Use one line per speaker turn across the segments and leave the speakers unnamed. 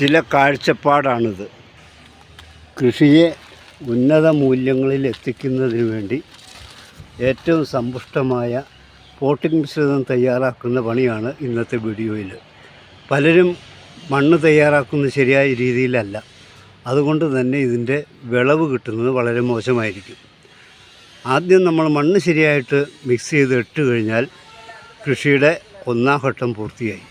ചില കാഴ്ചപ്പാടാണിത്. കൃഷിയെ ഉന്നത മൂല്യങ്ങളിൽ എത്തിക്കുന്നതിന് വേണ്ടി ഏറ്റവും സമ്പുഷ്ടമായ പോട്ടിംഗ് മിശ്രിതം തയ്യാറാക്കുന്ന പണിയാണ് ഇന്നത്തെ വീഡിയോയിൽ പലരും മണ്ണ് തയ്യാറാക്കുന്നത് ശരിയായ രീതിയിലല്ല. അതുകൊണ്ട് തന്നെ ഇതിന്റെ വിളവ് കിട്ടുന്നത് വളരെ മോശമായിരിക്കും. ആദ്യം നമ്മൾ മണ്ണ് ശരിയായിട്ട് മിക്സ് ചെയ്ത് ഇട്ട് കഴിഞ്ഞാൽ കൃഷിയുടെ ഒന്നാം ഘട്ടം പൂർത്തിയായി.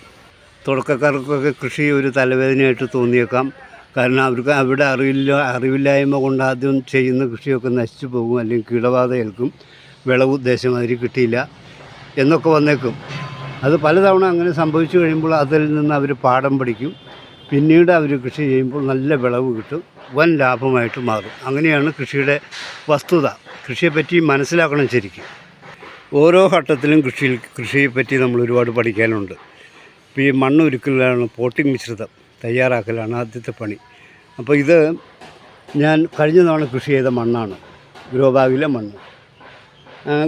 തുടക്കക്കാർക്കൊക്കെ കൃഷി ഒരു തലവേദനയായിട്ട് തോന്നിയേക്കാം. കാരണം അവർക്ക് അവിടെ അറിയില്ല അറിവില്ലായ്മ കൊണ്ട് ആദ്യം ചെയ്യുന്ന കൃഷിയൊക്കെ നശിച്ചു പോകും അല്ലെങ്കിൽ കീടബാധ ഏൽക്കും വിളവ് ഉദ്ദേശമാതിരി കിട്ടിയില്ല എന്നൊക്കെ വന്നേക്കും. അത് പലതവണ അങ്ങനെ സംഭവിച്ചു കഴിയുമ്പോൾ അതിൽ നിന്ന് അവർ പാഠം പഠിക്കും. പിന്നീട് അവർ കൃഷി ചെയ്യുമ്പോൾ നല്ല വിളവ് കിട്ടും വൻ ലാഭമായിട്ട് മാറും. അങ്ങനെയാണ് കൃഷിയുടെ വസ്തുത. കൃഷിയെപ്പറ്റി മനസ്സിലാക്കണം ശരിക്കും. ഓരോ ഘട്ടത്തിലും കൃഷിയിൽ കൃഷിയെപ്പറ്റി നമ്മൾ ഒരുപാട് പഠിക്കാനുണ്ട്. ഇപ്പോൾ ഈ മണ്ണ് ഒരുക്കലാണ് പോട്ടിംഗ് മിശ്രിതം തയ്യാറാക്കലാണ് ആദ്യത്തെ പണി. അപ്പോൾ ഇത് ഞാൻ കഴിഞ്ഞ തവണ കൃഷി ചെയ്ത മണ്ണാണ് ഗ്രോ ബാഗിലെ മണ്ണ്.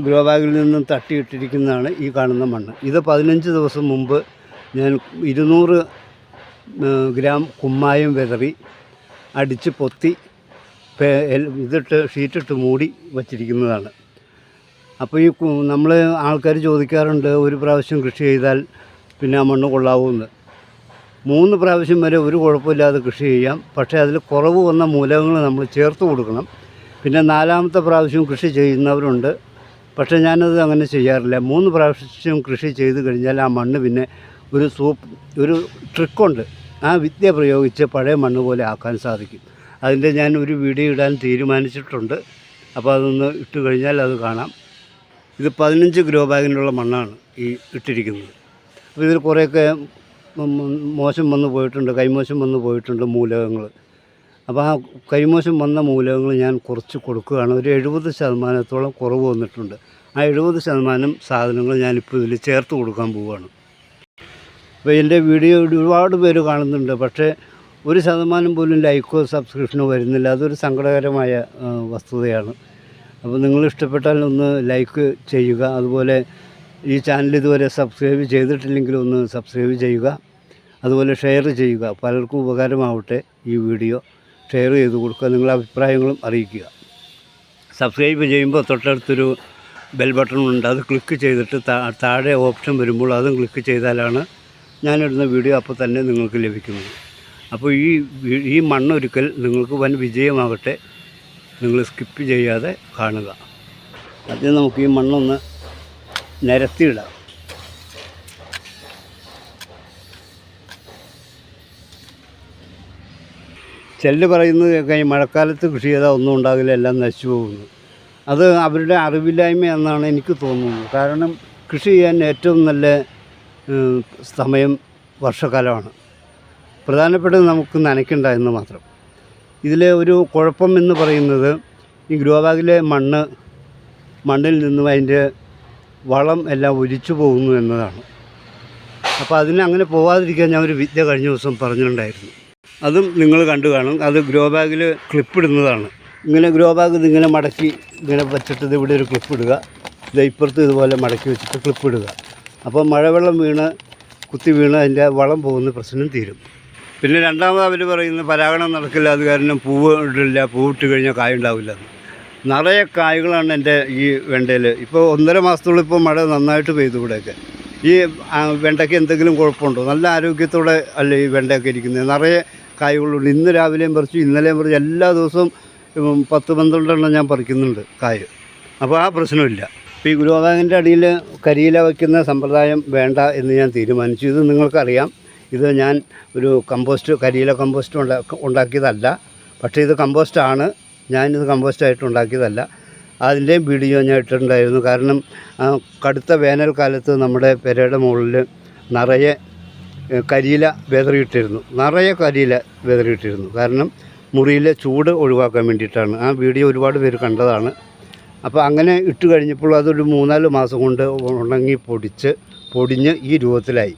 ഗ്രോ ബാഗിൽ നിന്നും തട്ടിയിട്ടിരിക്കുന്നതാണ് ഈ കാണുന്ന മണ്ണ്. ഇത് പതിനഞ്ച് ദിവസം മുമ്പ് ഞാൻ ഇരുന്നൂറ് ഗ്രാം കുമ്മായം വിതറി അടിച്ച് പൊത്തി ഇതിട്ട് ഷീറ്റിട്ട് മൂടി വച്ചിരിക്കുന്നതാണ്. അപ്പോൾ ഈ നമ്മൾ ആൾക്കാർ ചോദിക്കാറുണ്ട് ഒരു പ്രാവശ്യം കൃഷി ചെയ്താൽ പിന്നെ ആ മണ്ണ് കൊള്ളാവുമെന്ന് മൂന്ന് പ്രാവശ്യം വരെ ഒരു കുഴപ്പമില്ലാതെ കൃഷി ചെയ്യാം. പക്ഷേ അതിൽ കുറവ് വന്ന മൂലകങ്ങൾ നമ്മൾ ചേർത്ത് കൊടുക്കണം. പിന്നെ നാലാമത്തെ പ്രാവശ്യം കൃഷി ചെയ്യുന്നവരുണ്ട്. പക്ഷേ ഞാനത് അങ്ങനെ ചെയ്യാറില്ല. മൂന്ന് പ്രാവശ്യം കൃഷി ചെയ്ത് കഴിഞ്ഞാൽ ആ മണ്ണ് പിന്നെ ഒരു സൂപ്പ് ഒരു ട്രിക്കുണ്ട്. ആ വിദ്യ പ്രയോഗിച്ച് പഴയ മണ്ണ് പോലെ ആക്കാൻ സാധിക്കും. അതിന്റെ ഞാൻ ഒരു വീഡിയോ ഇടാൻ തീരുമാനിച്ചിട്ടുണ്ട്. അപ്പോൾ അതൊന്ന് ഇട്ട് കഴിഞ്ഞാൽ അത് കാണാം. ഇത് പതിനഞ്ച് ഗ്രോ ബാഗിനുള്ള മണ്ണാണ് ഈ ഇട്ടിരിക്കുന്നത്. അപ്പോൾ ഇതിൽ കുറേയൊക്കെ മോശം വന്നു പോയിട്ടുണ്ട് കൈമോശം വന്നു പോയിട്ടുണ്ട് മൂലകങ്ങൾ. അപ്പോൾ ആ കൈമോശം വന്ന മൂലകങ്ങൾ ഞാൻ കുറച്ച് കൊടുക്കുകയാണ്. ഒരു എഴുപത് ശതമാനത്തോളം കുറവ് വന്നിട്ടുണ്ട്. ആ എഴുപത് ശതമാനം സാധനങ്ങൾ ഞാനിപ്പോൾ ഇതിൽ ചേർത്ത് കൊടുക്കാൻ പോവുകയാണ്. അപ്പോൾ എന്റെ വീഡിയോ ഒരുപാട് പേര് കാണുന്നുണ്ട്. പക്ഷേ ഒരു ശതമാനം പോലും ലൈക്കോ സബ്സ്ക്രിപ്ഷനോ വരുന്നില്ല. അതൊരു സങ്കടകരമായ വസ്തുതയാണ്. അപ്പോൾ നിങ്ങൾ ഇഷ്ടപ്പെട്ടാൽ ഒന്ന് ലൈക്ക് ചെയ്യുക. അതുപോലെ ഈ ചാനൽ ഇതുവരെ സബ്സ്ക്രൈബ് ചെയ്തിട്ടില്ലെങ്കിൽ ഒന്ന് സബ്സ്ക്രൈബ് ചെയ്യുക. അതുപോലെ ഷെയർ ചെയ്യുക. പലർക്കും ഉപകാരമാവട്ടെ ഈ വീഡിയോ ഷെയർ ചെയ്ത് കൊടുക്കുക. നിങ്ങളുടെ അഭിപ്രായങ്ങളും അറിയിക്കുക. സബ്സ്ക്രൈബ് ചെയ്യുമ്പോൾ തൊട്ടടുത്തൊരു ബെൽ ബട്ടൺ ഉണ്ട്. അത് ക്ലിക്ക് ചെയ്തിട്ട് താഴെ ഓപ്ഷൻ വരുമ്പോൾ അതും ക്ലിക്ക് ചെയ്താലാണ് ഞാനിടുന്ന വീഡിയോ അപ്പോൾ തന്നെ നിങ്ങൾക്ക് ലഭിക്കുന്നത്. അപ്പോൾ ഈ ഈ മണ്ണൊരുക്കൽ നിങ്ങൾക്ക് വൻ വിജയമാകട്ടെ. നിങ്ങൾ സ്കിപ്പ് ചെയ്യാതെ കാണുക. ആദ്യം നമുക്ക് ഈ മണ്ണൊന്ന് നിരത്തിയിടാം ചെല്ല് പറയുന്നത് കേൾക്കാം മഴക്കാലത്ത് കൃഷി ചെയ്താൽ ഒന്നും ഉണ്ടാകില്ല എല്ലാം നശിച്ചു പോകുന്നു. അത് അവരുടെ അറിവില്ലായ്മ എന്നാണ് എനിക്ക് തോന്നുന്നത്. കാരണം കൃഷി ചെയ്യാൻ ഏറ്റവും നല്ല സമയം വർഷക്കാലമാണ്. പ്രധാനപ്പെട്ടത് നമുക്ക് നനയ്ക്കണ്ട എന്ന് മാത്രം. ഇതിലെ ഒരു കുഴപ്പം എന്ന് പറയുന്നത് ഈ ഗ്രോ ബാഗിലെ മണ്ണ് മണ്ണിൽ നിന്നും അതിന്റെ വളം എല്ലാം ഒലിച്ചു പോകുന്നു എന്നതാണ്. അപ്പോൾ അതിനെ അങ്ങനെ പോവാതിരിക്കാൻ ഞാൻ ഒരു വിദ്യ കഴിഞ്ഞ ദിവസം പറഞ്ഞിട്ടുണ്ടായിരുന്നു. അതും നിങ്ങൾ കണ്ടു കാണും. അത് ഗ്രോ ബാഗിൽ ക്ലിപ്പിടുന്നതാണ് ഇങ്ങനെ ഗ്രോ ബാഗ് ഇതിങ്ങനെ മടക്കി ഇങ്ങനെ വെച്ചിട്ട് ഇത് ഇവിടെ ഒരു ക്ലിപ്പ് ഇടുക. ഇത് ഇപ്പുറത്ത് ഇതുപോലെ മടക്കി വെച്ചിട്ട് ക്ലിപ്പ് ഇടുക. അപ്പോൾ മഴവെള്ളം വീണ് കുത്തി വീണ് അതിന്റെ വളം പോകുന്ന പ്രശ്നം തീരും. പിന്നെ രണ്ടാമത് അവർ പറയുന്നത് പരാഗണം നടക്കില്ല അത് കാരണം പൂവ് ഇടില്ല പൂവിട്ട് കഴിഞ്ഞാൽ കായ ഉണ്ടാവില്ല. നിറയെ കായ്കളാണ് എന്റെ ഈ വെണ്ടയിൽ. ഇപ്പോൾ ഒന്നര മാസത്തോളം ഇപ്പോൾ മഴ നന്നായിട്ട് പെയ്തു ഇവിടെയൊക്കെ. ഈ വെണ്ടയ്ക്ക് എന്തെങ്കിലും കുഴപ്പമുണ്ടോ? നല്ല ആരോഗ്യത്തോടെ അല്ലേ ഈ വെണ്ടയൊക്കെ ഇരിക്കുന്നത്? നിറയെ കായ്കളുണ്ട്. ഇന്ന് രാവിലെയും പറിച്ചു ഇന്നലെയും പറിച്ചു. എല്ലാ ദിവസവും പത്ത് പന്ത്രണ്ടെണ്ണം ഞാൻ പറിക്കുന്നുണ്ട് കായ്. അപ്പോൾ ആ പ്രശ്നമില്ല. ഇപ്പോൾ ഈ ഗുരുവായൂരിന്റെ അടിയിൽ കരിയില വയ്ക്കുന്ന സമ്പ്രദായം വേണ്ട എന്ന് ഞാൻ തീരുമാനിച്ചു. ഇത് നിങ്ങൾക്കറിയാം. ഇത് ഞാൻ ഒരു കമ്പോസ്റ്റ് കരിയില കമ്പോസ്റ്റ് ഉണ്ടാ- ഉണ്ടാക്കിയതല്ല. പക്ഷേ ഇത് കമ്പോസ്റ്റാണ്. ഞാനിത് കമ്പോസ്റ്റായിട്ട് ഉണ്ടാക്കിയതല്ല. അതിന്റെയും വീഡിയോ ഞാൻ ഇട്ടിട്ടുണ്ടായിരുന്നു. കാരണം കടുത്ത വേനൽക്കാലത്ത് നമ്മുടെ പെരയുടെ മുകളിൽ നിറയെ കരിയില വെതറിയിട്ടിരുന്നു. നിറയെ കരിയില വെതറിയിട്ടിരുന്നു. കാരണം മുറിയിലെ ചൂട് ഒഴിവാക്കാൻ വേണ്ടിയിട്ടാണ്. ആ വീഡിയോ ഒരുപാട് പേര് കണ്ടതാണ്. അപ്പോൾ അങ്ങനെ ഇട്ട് കഴിഞ്ഞപ്പോൾ അതൊരു മൂന്നാൽ മാസം കൊണ്ട് ഉണങ്ങി പൊടിച്ച് പൊടിഞ്ഞ് ഈ രൂപത്തിലായി.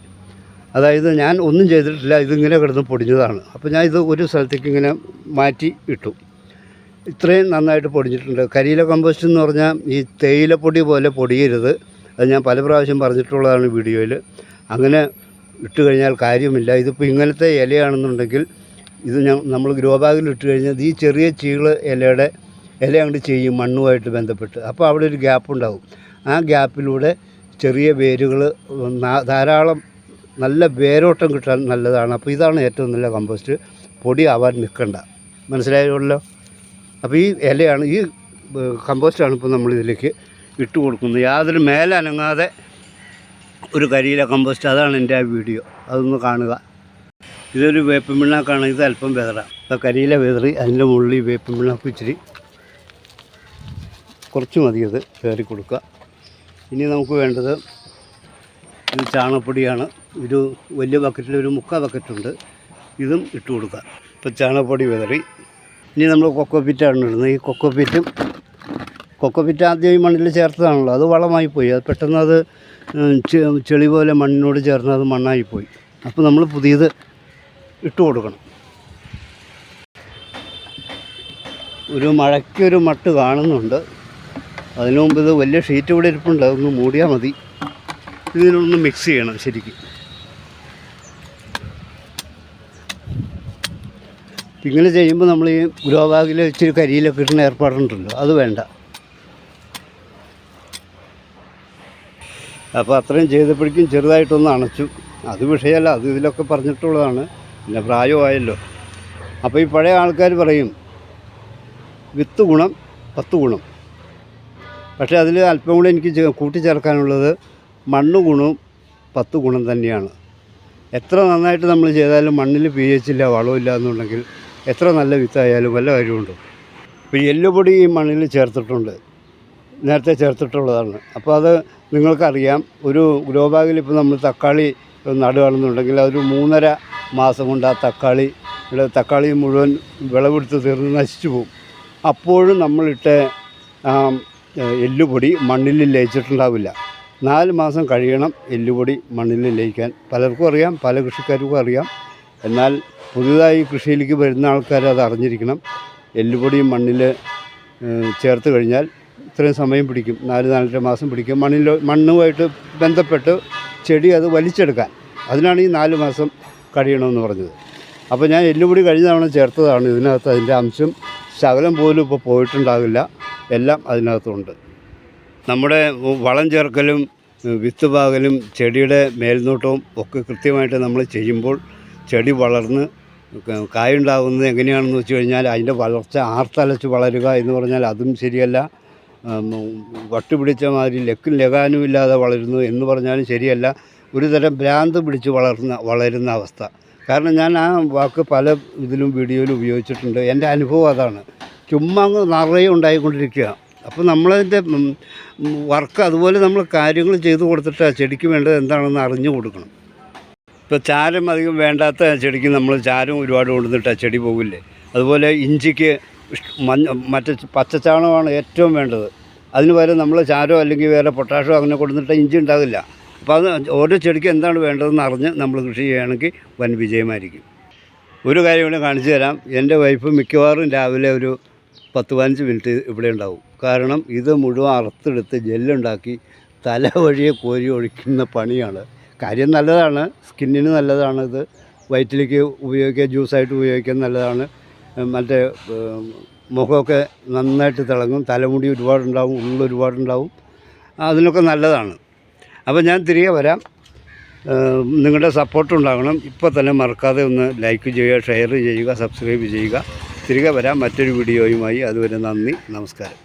അതായത് ഞാൻ ഒന്നും ചെയ്തിട്ടില്ല. ഇതിങ്ങനെ കിടന്ന് പൊടിഞ്ഞതാണ്. അപ്പോൾ ഞാൻ ഇത് ഒരു സ്ഥലത്തേക്ക് ഇങ്ങനെ മാറ്റി ഇട്ടു. ഇത്രയും നന്നായിട്ട് പൊടിഞ്ഞിട്ടുണ്ട്. കരിയില കമ്പോസ്റ്റ് എന്ന് പറഞ്ഞാൽ ഈ തേയിലപ്പൊടി പോലെ പൊടിയരുത്. അത് ഞാൻ പല പ്രാവശ്യം പറഞ്ഞിട്ടുള്ളതാണ് വീഡിയോയിൽ. അങ്ങനെ ഇട്ട് കഴിഞ്ഞാൽ കാര്യമില്ല. ഇതിപ്പോൾ ഇങ്ങനത്തെ ഇലയാണെന്നുണ്ടെങ്കിൽ ഇത് ഞാൻ നമ്മൾ ഗ്രോ ബാഗിൽ ഇട്ട് കഴിഞ്ഞാൽ ഈ ചെറിയ ചീൾ ഇലയുടെ ഇല അങ്ങോട്ട് ചെയ്യും മണ്ണുമായിട്ട് ബന്ധപ്പെട്ട്. അപ്പോൾ അവിടെ ഒരു ഗ്യാപ്പ് ഉണ്ടാകും ആ ഗ്യാപ്പിലൂടെ ചെറിയ വേരുകൾ ധാരാളം നല്ല വേരോട്ടം കിട്ടാൻ നല്ലതാണ്. അപ്പോൾ ഇതാണ് ഏറ്റവും നല്ല കമ്പോസ്റ്റ് പൊടി ആവാൻ നിൽക്കണ്ട. മനസ്സിലായല്ലോ? അപ്പോൾ ഈ ഇലയാണ് ഈ കമ്പോസ്റ്റാണ് ഇപ്പോൾ നമ്മൾ ഇതിലേക്ക് ഇട്ട് കൊടുക്കുന്നത്. യാതൊരു മേലനങ്ങാതെ ഒരു കരിയില കമ്പോസ്റ്റ്. അതാണ് എന്റെ ആ വീഡിയോ. അതൊന്ന് കാണുക. ഇതൊരു വേപ്പൻ പിണ്ണാക്കാണ്. ഇത് അല്പം വെതറാം. അപ്പോൾ കരിയില വെതറി അതിന്റെ മുകളിൽ വേപ്പിൻ പിണ്ണാക്ക് ഇച്ചിരി കുറച്ച് മതി അത് കയറി കൊടുക്കുക. ഇനി നമുക്ക് വേണ്ടത് ഇത് ചാണകപ്പൊടിയാണ് ഒരു വലിയ ബക്കറ്റിൽ ഒരു മുക്കാൽ ബക്കറ്റുണ്ട്. ഇതും ഇട്ട് കൊടുക്കുക. ഇപ്പോൾ ചാണകപ്പൊടി വിതറി. ഇനി നമ്മൾ കൊക്കോപ്പിറ്റാണ് ഇടുന്നത്. ഈ കൊക്കോപ്പിറ്റും കൊക്കോപ്പിറ്റ് ആദ്യം ഈ മണ്ണിൽ ചേർത്തതാണല്ലോ. അത് വളമായി പോയി. അത് പെട്ടെന്ന് അത് ചെളി പോലെ മണ്ണിനോട് ചേർന്ന് അത് മണ്ണായി പോയി. അപ്പോൾ നമ്മൾ പുതിയത് ഇട്ട് കൊടുക്കണം. ഒരു മഴയ്ക്കൊരു മട്ട് കാണുന്നുണ്ട്. അതിനു മുമ്പ് ഇത് വലിയ ഷീറ്റ് ഇവിടെ ഇരിപ്പുണ്ട്. അതൊന്ന് മൂടിയാൽ മതി. ഇതിനൊന്ന് മിക്സ് ചെയ്യണം ശരിക്കും. ഇങ്ങനെ ചെയ്യുമ്പോൾ നമ്മൾ ഈ ഗ്രോ ബാഗിൽ ഇച്ചിരി കരിയിലൊക്കെ ഇടുന്ന ഏർപ്പാടുണ്ടല്ലോ അത് വേണ്ട. അപ്പോൾ അത്രയും ചെയ്തപ്പോഴേക്കും ചെറുതായിട്ടൊന്ന് അണച്ചു. അത് വിഷയമല്ല അത് ഇതിലൊക്കെ പറഞ്ഞിട്ടുള്ളതാണ്. പിന്നെ പ്രായമായല്ലോ. അപ്പോൾ ഈ പഴയ ആൾക്കാർ പറയും വിത്ത് ഗുണം പത്ത് ഗുണം. പക്ഷേ അതിൽ അല്പം കൂടെ എനിക്ക് കൂട്ടിച്ചേർക്കാനുള്ളത് മണ്ണ് ഗുണവും പത്ത് ഗുണം തന്നെയാണ്. എത്ര നന്നായിട്ട് നമ്മൾ ചെയ്താലും മണ്ണിൽ പി എച്ച് ഇല്ല വളമില്ല എന്നുണ്ടെങ്കിൽ എത്ര നല്ല വിത്തായാലും വല്ല കാര്യമുണ്ടോ? ഇപ്പോൾ എല്ലുപൊടി ഈ മണ്ണിൽ ചേർത്തിട്ടുണ്ട്. നേരത്തെ ചേർത്തിട്ടുള്ളതാണ്. അപ്പോൾ അത് നിങ്ങൾക്കറിയാം. ഒരു ഗ്രോ ബാഗിൽ ഇപ്പോൾ നമ്മൾ തക്കാളി നടുകയാണെന്നുണ്ടെങ്കിൽ അതൊരു മൂന്നര മാസം കൊണ്ട് ആ തക്കാളി തക്കാളി മുഴുവൻ വിളവെടുത്ത് തീർന്ന് നശിച്ചു പോകും. അപ്പോഴും നമ്മളിട്ട് എല്ലുപൊടി മണ്ണിൽ ലയിച്ചിട്ടുണ്ടാവില്ല. നാല് മാസം കഴിയണം എല്ലുപൊടി മണ്ണിൽ ലയിക്കാൻ. പലർക്കും അറിയാം പല കൃഷിക്കാർക്കും അറിയാം. എന്നാൽ പുതുതായി കൃഷിയിലേക്ക് വരുന്ന ആൾക്കാർ അത് അറിഞ്ഞിരിക്കണം. എല്ലുപൊടി മണ്ണിൽ ചേർത്ത് കഴിഞ്ഞാൽ ഇത്രയും സമയം പിടിക്കും. നാല് നാലര മാസം പിടിക്കും. മണ്ണിൽ മണ്ണുമായിട്ട് ബന്ധപ്പെട്ട് ചെടി അത് വലിച്ചെടുക്കാൻ. അതിനാണ് ഈ നാല് മാസം കഴിയണമെന്ന് പറഞ്ഞത്. അപ്പോൾ ഞാൻ എല്ലുപൊടി കഴിഞ്ഞ തവണ ചേർത്തതാണ്. ഇതിനകത്ത് അതിന്റെ അംശം ശകലം പോലും ഇപ്പോൾ പോയിട്ടുണ്ടാകില്ല. എല്ലാം അതിനകത്തുണ്ട്. നമ്മുടെ വളം ചേർക്കലും വിത്ത് പാകലും ചെടിയുടെ മേൽനോട്ടവും ഒക്കെ കൃത്യമായിട്ട് നമ്മൾ ചെയ്യുമ്പോൾ ചെടി വളർന്ന് കായുണ്ടാകുന്നത് എങ്ങനെയാണെന്ന് വെച്ച് കഴിഞ്ഞാൽ അതിന്റെ വളർച്ച ആർത്തലച്ച് വളരുക എന്ന് പറഞ്ഞാൽ അതും ശരിയല്ല. വട്ടുപിടിച്ച മാതിരി ലക്കും ലകാനും ഇല്ലാതെ വളരുന്നു എന്ന് പറഞ്ഞാലും ശരിയല്ല. ഒരു തരം ഭ്രാന്ത് പിടിച്ച് വളർന്ന വളരുന്ന അവസ്ഥ. കാരണം ഞാൻ ആ വാക്ക് പല ഇതിലും വീഡിയോയിലും ഉപയോഗിച്ചിട്ടുണ്ട്. എന്റെ അനുഭവം അതാണ്. ചുമ്മാ അങ്ങ് നിറയെ ഉണ്ടായിക്കൊണ്ടിരിക്കുക. അപ്പോൾ നമ്മളതിന്റെ വർക്ക് അതുപോലെ നമ്മൾ കാര്യങ്ങൾ ചെയ്തു കൊടുത്തിട്ട് ആ ചെടിക്ക് വേണ്ടത് എന്താണെന്ന് അറിഞ്ഞു കൊടുക്കണം. ഇപ്പോൾ ചാരം അധികം വേണ്ടാത്ത ചെടിക്ക് നമ്മൾ ചാരം ഒരുപാട് കൊണ്ടുവന്നിട്ട് ആ ചെടി പോകില്ലേ? അതുപോലെ ഇഞ്ചിക്ക് മഞ്ഞ മറ്റേ പച്ചച്ചാണമാണ് ഏറ്റവും വേണ്ടത്. അതിന് പകരം നമ്മൾ ചാരോ അല്ലെങ്കിൽ വേറെ പൊട്ടാഷോ അങ്ങനെ കൊടുത്തിട്ട് ഇഞ്ചി ഉണ്ടാകില്ല. അപ്പോൾ അത് ഓരോ ചെടിക്ക് എന്താണ് വേണ്ടതെന്ന് അറിഞ്ഞ് നമ്മൾ കൃഷി ചെയ്യുകയാണെങ്കിൽ വൻ വിജയമായിരിക്കും. ഒരു കാര്യം കൂടെ കാണിച്ചു തരാം. എന്റെ വൈഫ് മിക്കവാറും രാവിലെ ഒരു പത്ത് പതിനഞ്ച് മിനിറ്റ് ഇവിടെ ഉണ്ടാവും. കാരണം ഇത് മുഴുവൻ അറുത്തെടുത്ത് ജെല്ലുണ്ടാക്കി തല വഴിയെ കോരി ഒഴിക്കുന്ന പണിയാണ്. കാര്യം നല്ലതാണ്. സ്കിന്നിന് നല്ലതാണ് ഇത്. വയറ്റിലേക്ക് ഉപയോഗിക്കുക ജ്യൂസായിട്ട് ഉപയോഗിക്കാൻ നല്ലതാണ്. മറ്റേ മുഖമൊക്കെ നന്നായിട്ട് തിളങ്ങും. തലമുടി ഒരുപാടുണ്ടാവും ഉള്ളിൽ ഒരുപാടുണ്ടാവും. അതിനൊക്കെ നല്ലതാണ്. അപ്പോൾ ഞാൻ തിരികെ വരാം. നിങ്ങളുടെ സപ്പോർട്ട് ഉണ്ടാകണം. ഇപ്പോൾ തന്നെ മറക്കാതെ ഒന്ന് ലൈക്ക് ചെയ്യുക ഷെയർ ചെയ്യുക സബ്സ്ക്രൈബ് ചെയ്യുക. തിരികെ വരാം മറ്റൊരു വീഡിയോയുമായി അതുവരെ നന്ദി നമസ്കാരം.